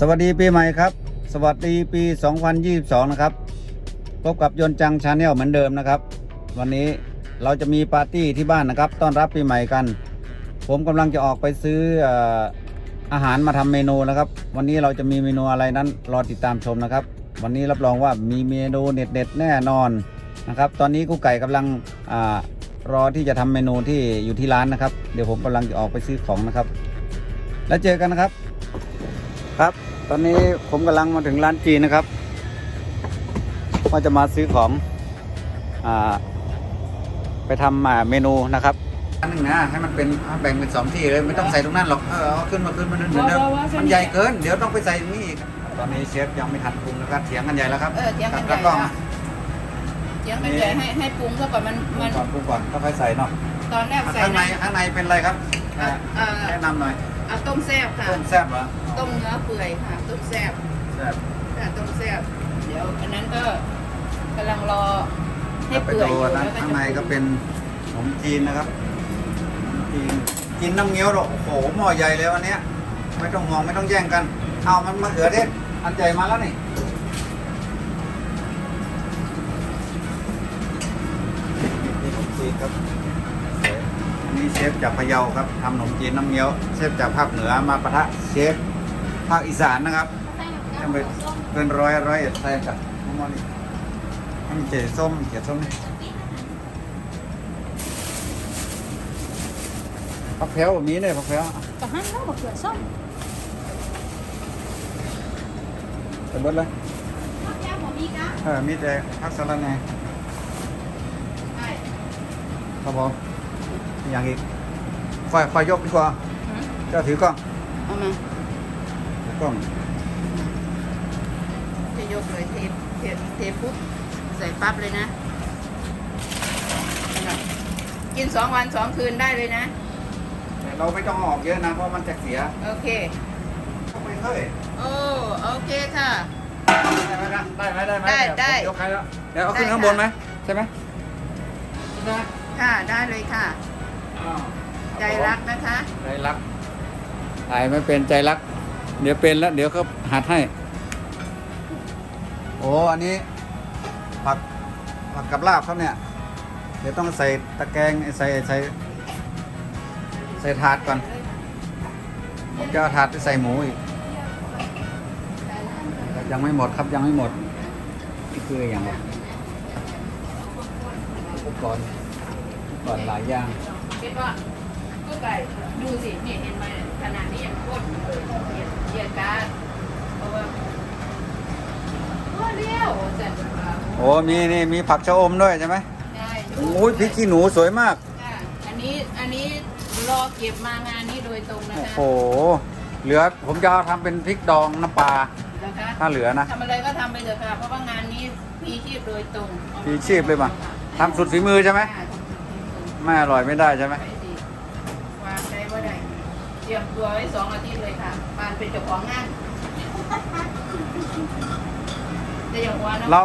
สวัสดีปีใหม่ครับ สวัสดีปี 2022 นะครับ พบกับยนจังชาแนลเหมือนเดิมนะครับ วันนี้เราจะมีปาร์ตี้ที่บ้านนะครับ ต้อนรับปีใหม่กัน ผมกำลังจะออกไปซื้อออาหารมาทำเมนูนะครับ วันนี้เราจะมีเมนูอะไรนั้นรอติดตามชมนะครับ วันนี้รับรองว่ามีเมนูเด็ดๆแน่นอนนะครับ ตอนนี้กุ๊กไก่กำลังอรอที่จะทำเมนูที่อยู่ที่ร้านนะครับ เดี๋ยวผมกำลังจะออกไปซื้อของนะครับ แล้วเจอกันนะครับ ครับ ตอนนี้ผมกำลังมาถึงร้านจีนนะครับว่าจะมาซื้อของอาไปทำอ่าเมนูนะครับอันหนึ่งนะให้มันเป็นแบ่งเป็นสองที่เลยไม่ต้องใส่ตรงนั้นหรอกเออเอาขึ้นมาขึ้นมาเหมือนเดิมว่าว่าว่ามันใหญ่เกิน เดี๋ยวต้องไปใส่นี่อีกตอนนี้เชฟยังไม่ทันปรุงนะครับเถียงกันใหญ่แล้วครับเออเถียงกันกับใหญ่กล้องอะเถียงกันใหญ่ให้ให้ปรุงซะก่อนมันปรุมังนก่อนปรุงก่อนก็ค่อยใส่เนาะตอนแรกใส่ข้างในนะข้างในเป็นอะไรครับอ่าเอ่อแนะนำหน่อยเอาต้มแซ่บค่ะต้มแซ่บเหรอ ต้มเนื้อเปื่อยค่ะต้มแซ่บแซ่บค่ะต้มแซ่บเดี๋ยวอันนั้นก็กำลังรอให้ไปเปื่อยดูอยู่นะแล้วก็ข้างจะในก็เป็นขนมจีนนะครับขนมจีนกินน้ำเงี้ยวหรอกโอ้โหหม้อใหญ่เลยวันเนี้ยไม่ต้องมองไม่ต้องแย่งกัน เอามันมะเขือเทศอันใหญ่มาแล้วนี่นี่ขนมจีนครับอันนี้เชฟจากพะเยาครับทำขนมจีนน้ำเงี้ยวเชฟจากภาคเหนือมาปะทะเชฟ ภาคอีสานนะครับทำไปเป็นร้อยร้อยเอ็ดแทนกับน้ำมันนี่อันนี้เจ๋ส้มเจ๋ส้มนี่ผักแพรวแบบนี้เลยผักแพรวกับหั่นแล้วมะเขือส้มแต่เบิดเลยข้าวแก้วผมมีนะเออมีแต่ผักสลัดไงใช่ครับผมมีอย่างอีกค่อยค่อยยกดีกว่าหืมเจ้าถือกล้องเอามาถือก ล้องจะยกเลยเทเทเทปุ๊บใส่ปั๊บเลยนะนั่นน่ะกินสองวันสองคืนได้เลยนะ แต่เราไม่ต้องออกเยอะนะ เพราะมันจะเสีย โอเคไม่เฮ้ยโอ้โอเคค่ะ ได้ไหมครับได้ไหมได้ไหมได้ได้ยกใครแล้วเดี๋ยวเอาขึ้นได้ข้างค่ะบนไหมใช่ไหมใช่ไหมค่ะได้เลยค่ะอ้าวใจรักนะคะ ใจรักถ่ายไม่เป็นใจรัก เดี๋ยวเป็นแล้ว เดี๋ยวเขาหัดให้ โอ้อันนี้ผักผักกับลาบครับเนี่ย เดี๋ยวต้องใส่ตะแกรงใส่ใส่ใส่ถาดก่อนผมจะเอาถาดไปใส่หมูอีกยังไม่หมดครับยังไม่หมดนี่คืออย่างไรอุปกรณ์อุปกรณ์หลายอย่างคิดว่า ไก่ดูสิเนี่ยเห็นไหมขนาดนี้ยังโคตรเลยเหยียดเหยียดการดเพราะว่าโอ้เลี้ยวเสร็จแล้วโอ้มีนี่มีผักชะอมด้วยใช่ไหมได้โอ้ยพริกขี้หนูสวยมาก ค่ะอันนี้อันนี้รอเก็บมางานนี้โดยตรงนะโอ้คะโห เหลือผมจะเอาทำเป็นพริกดองน้ำปลา นะคะถ้าเหลือนะ ทำอะไรก็ทำไปเถอะค่ะ เพราะว่างานนี้พีชีพโดยตรงพีชีพเลยป่ะทำสุดฝีมือใช่ไหม ค่ะทำสุดฝีมือไม่อร่อยไม่ได้ใช่ไหมไปสิวางใจว่าได้ เตรียมตัวไว้สองอาทิตย์เลยค่ะปานเป็นเจ้าของงานแต่อย่างว่านะเรา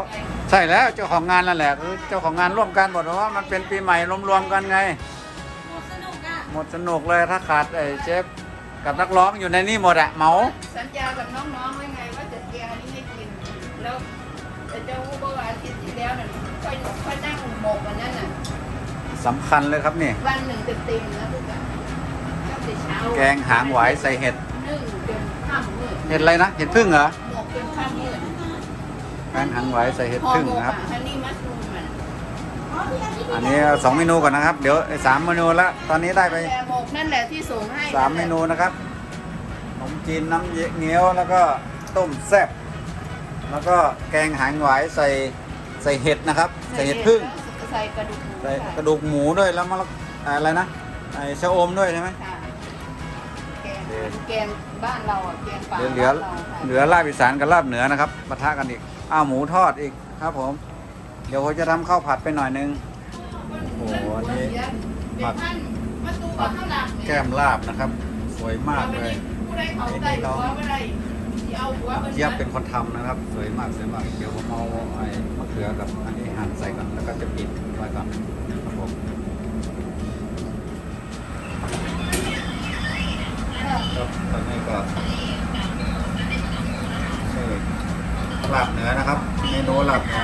ใช่แล้วเจ้าของงานนั่นแหละคือเจ้าของงานร่วมกันบอกว่ามันเป็นปีใหม่รวมๆกันไง หมดสนุกอะหมดสนุกเลยถ้าขาดไอ้เชฟกับนักร้องอยู่ในนี่หมดอะเหมาสัญญากับน้องๆไว้ไงว่าจะแกงอันนี้ให้กิน แล้วแต่เจ้าผู้บอกว่าอาทิตย์ที่แล้วน่ะค่อยค่อยนั่งหมกวันนั้นน่ะสำคัญเลยครับนี่ วันหนึ่งเต็มๆนะทุกคนตั้ง แต่เช้าแกงหางหวายใส่เห็ด นึ่งจนค่ำมืดเห็ดอะไรนะ เห็ดพึ่งเหรอ หมกจนค่ำมืดแกงหางหวายใส่เห็ดห่อพึ่งหมกนะครับอะฮันนี่มัสรูมอะอันนี้สองเมนูก่อนนะครับ เดี๋ยวไอ้สามเมนูแล้วตอนนี้ได้ไปแต่หมกนั่นแหละที่ส่งให้สามเมนูนะครับขนมจีนน้ำเงี้ยวแล้วก็ต้มแซ่บ แล้วก็แกงหางหวายใส่ใส่เห็ดนะครับ ใส่เห็ดพึ่ง ใส่กระดูกหมูใส่ค่ะกระดูกหมูด้วยแล้วมะละอะไรนะไอ้ชะอมด้วยใช่ไหม ค่ะ แกงแกงบ้านเราอะแกงป่าเหลือเหลือบ้านเราค่ะเหลือลาบอีสานกับลาบเหนือนะครับปะทะกันอีกอ้าวหมูทอดอีกครับผม เดี๋ยวผมจะทำข้าวผัดไปหน่อยนึงโอ้โหอันนี้ ผัก ประตูมาข้างหลังเนี่ยแก้มลาบนะครับ สวยมากเลย ผู้ใดเขาได้หัวผู้ใดที่เอาหัวพิ่นเจี๊ยบเป็นคนทำนะครับ สวยมากสวยมากเดี๋ยวผมเอาไอ้มะเขือกับอันนี้หั่นใส่ก่อนแล้วก็จะปิดไว้ก่อนครับผม ครับตอนนี้ก็หลับเหนือนะครับ เมนูหลับเหนือ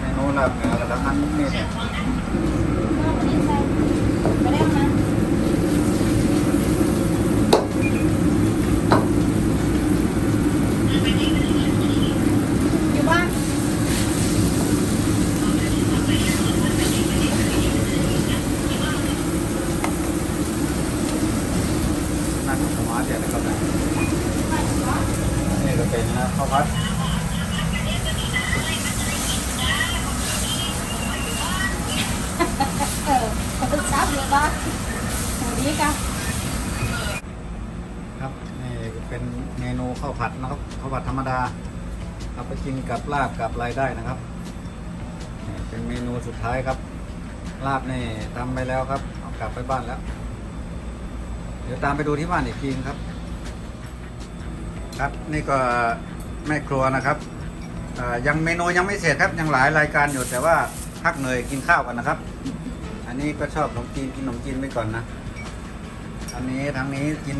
เมนูหลับเหนือแล้วนั้นนี่ บ้านสวัสดีค่ครับนี่เป็นเมนูข้าวผัดนะครับข้าวผัดธรรมดาเอาไปกินกับลาบกับอะไรได้นะครับนี่เป็นเมนูสุดท้ายครับ ลาบนี่ทำไปแล้วครับเอากลับไปบ้านแล้ว เดี๋ยวตามไปดูที่บ้านอีกทีนึงครับ ครับนี่ก็แม่ครัวนะครับยังเมนูยังไม่เสร็จครับยังหลายรายการอยู่แต่ว่าพักเหนื่อยกินข้าวกันนะครับ อันนี้ก็ชอบขนมจีนกินขนมจีนไปก่อนนะ อันนี้ทางนี้กิน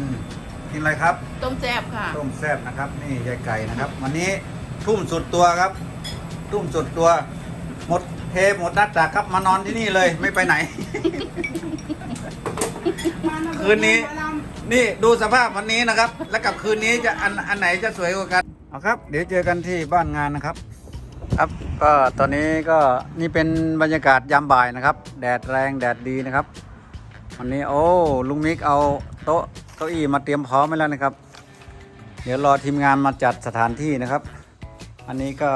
กินอะไรครับ ต้มแซ่บค่ะ ต้มแซ่บนะครับ นี่ยายไก่นะครับ วันนี้ทุ่มสุดตัวครับ ทุ่มสุดตัว หมดเทหมดนัดจากครับมานอนที่นี่เลยไม่ไปไหน คืนนี้ นี่ดูสภาพวันนี้นะครับ แล้วกับคืนนี้จะอันอันไหนจะสวยกว่ากันเอาครับ เดี๋ยวเจอกันที่บ้านงานนะครับ ครับ ก็ตอนนี้ก็นี่เป็นบรรยากาศยามบ่ายนะครับ แดดแรงแดดดีนะครับ วันนี้โอ้ลุงมิกเอาโต๊ะเก้าอี้มาเตรียมพร้อมไว้แล้วนะครับ เดี๋ยวรอทีมงานมาจัดสถานที่นะครับ อันนี้ก็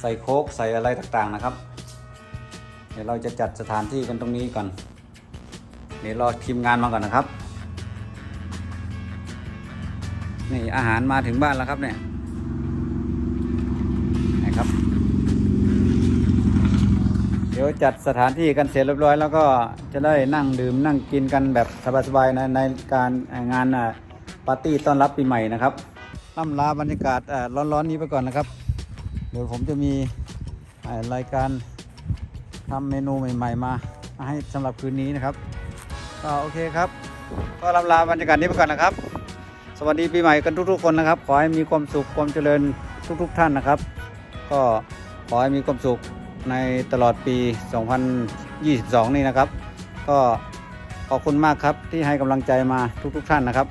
ใส่โคกใส่อะไรต่างๆนะครับ เดี๋ยวเราจะจัดสถานที่กันตรงนี้ก่อน เดี๋ยวรอทีมงานมาก่อนนะครับ นี่อาหารมาถึงบ้านแล้วครับเนี่ยนะครับ ดี๋ยวจัดสถานที่กันเสร็จเรียบร้อย แล้วก็จะได้นั่งดื่มนั่งกินกันแบบสบายๆในในการงานปาร์ตี้ต้อนรับปีใหม่นะครับล่ำลาบรรยากาศร้อนๆนี้ไปก่อนนะครับ เดี๋ยวผมจะมีรายการทำเมนูใหม่ ๆ มาให้สำหรับคืนนี้นะครับก็โอเคครับ ก็ล่ำลาบรรยากาศนี้ไปก่อนนะครับ สวัสดีปีใหม่กันทุกๆคนนะครับ ขอให้มีความสุขความเจริญทุก ๆ ท่านนะครับ ก็ขอให้มีความสุข ในตลอดปี 2022 นี่นะครับ ก็ขอบคุณมากครับที่ให้กำลังใจมาทุกๆท่านนะครับ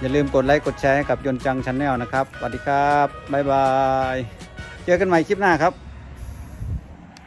อย่าลืมกดไลค์กดแชร์ให้กับยนจังชาแนลนะครับสวัสดีครับบ๊ายบาย เจอกันใหม่คลิปหน้าครับ